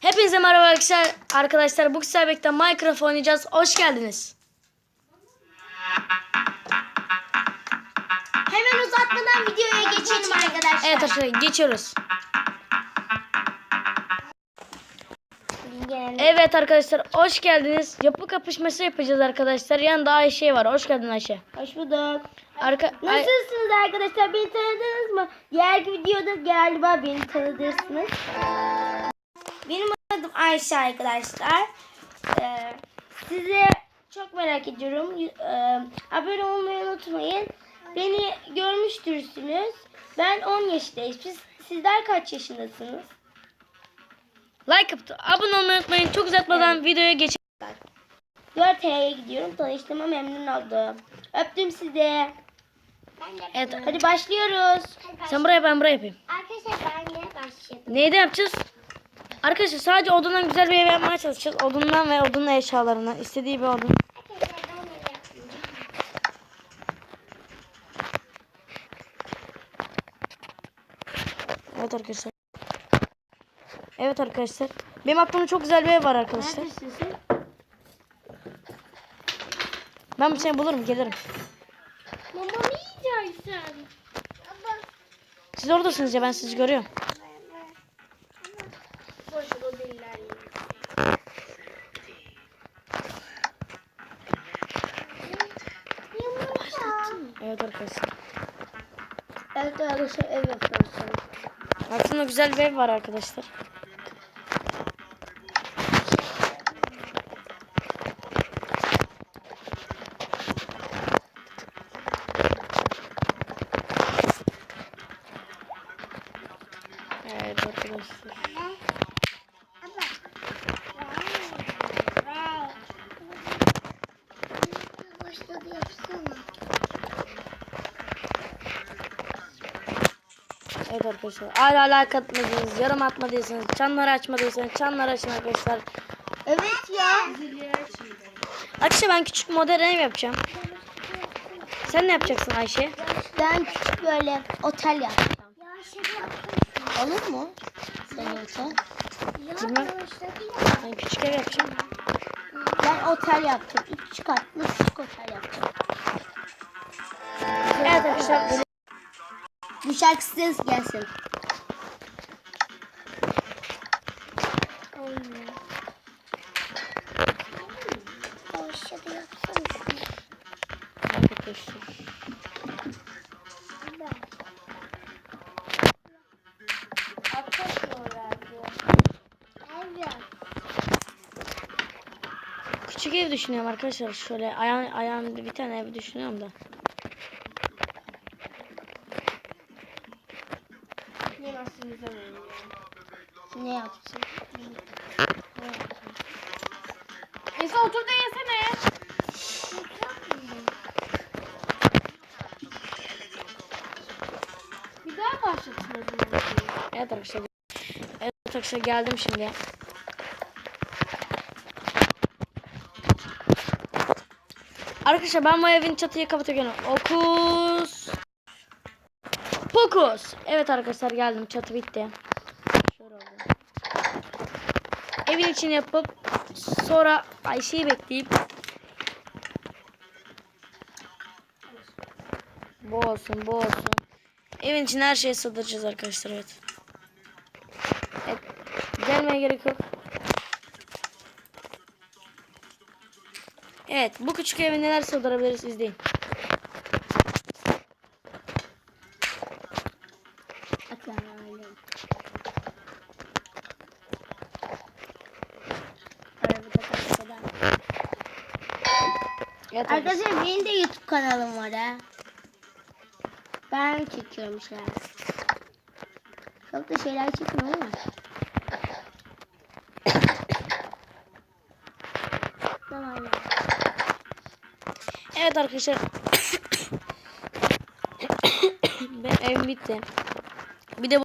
Hepinize merhaba arkadaşlar. Arkadaşlar bu Cyber'da Minecraft oynayacağız. Hoş geldiniz. Hemen uzatmadan videoya geçelim arkadaşlar. Evet arkadaşlar geçiyoruz. Evet arkadaşlar hoş geldiniz. Yapı kapışması yapacağız arkadaşlar. Yanında Ayşe var. Hoş geldin Ayşe. Hoş bulduk. Arka Ay- Nasılsınız arkadaşlar? Beni tanıdınız mı? Diğer videoda galiba beni tanıdırsınız. Benim adım Ayşe arkadaşlar. Ee, size çok merak ediyorum. Y- e, abone olmayı unutmayın. Beni görmüştürsünüz. Ben 10 yaşındayım. Siz, sizler kaç yaşındasınız? like yapıp abone olmayı unutmayın. Çok uzatmadan videoya geçelim. 4T'ye gidiyorum. Tanıştığıma memnun oldum. Öptüm sizi. Evet. Hadi başlıyoruz. Sen buraya ben buraya yapayım. Arkadaşlar ben de başladım. Neyde yapacağız? Arkadaşlar sadece odundan güzel bir ev yapmaya çalışacağız. Odundan ve odun eşyalarından. istediği bir odun. Evet arkadaşlar. Evet arkadaşlar. Benim aklımda çok güzel bir ev var arkadaşlar. Ben bir şey bulurum gelirim. Mama ne yiyeceksin? Siz oradasınız ya ben sizi görüyorum. Evet arkadaşlar. Evet arkadaşlar ev yapıyorsun. Aklımda güzel bir ev var arkadaşlar. Evet arkadaşlar. Yapsana. Evet arkadaşlar. Hala like atmadıysanız, yorum atmadıysanız, çanları açmadıysanız çanları açın arkadaşlar. Evet ya. Ayşe ben küçük modern ev yapacağım. Sen ne yapacaksın Ayşe? Ben küçük böyle otel yapacağım. Olur mu? Senin otel. Bilmem. Ben küçük ev yapacağım. Ben otel yapacağım. Üç katlı küçük otel yapacağım. Evet arkadaşlar. Bu şarkı size gelsin. Küçük ev düşünüyorum arkadaşlar. Şöyle ayağım, ayağımda bir tane ev düşünüyorum da. Ne yapacağım? Neyse otur da yesene. Bir daha başlatın. Evet arkadaşlar. Evet arkadaşlar geldim şimdi. Arkadaşlar ben bu evin çatıyı kapatıyorum. Okus. Pokus. Evet arkadaşlar geldim. Çatı bitti. Evin içini yapıp sonra Ayşe'yi bekleyip bu olsun bu olsun. Evin içine her şeyi sığdıracağız arkadaşlar evet. Evet. Gelmeye gerek yok. Evet. Bu küçük eve neler sığdırabiliriz izleyin. Evet, arkadaşlar. Arkadaşlar benim de YouTube kanalım var ha. Ben çekiyorum şeyler. Çok da şeyler çekmiyorum ama. Evet arkadaşlar. ben evim bitti. Bir de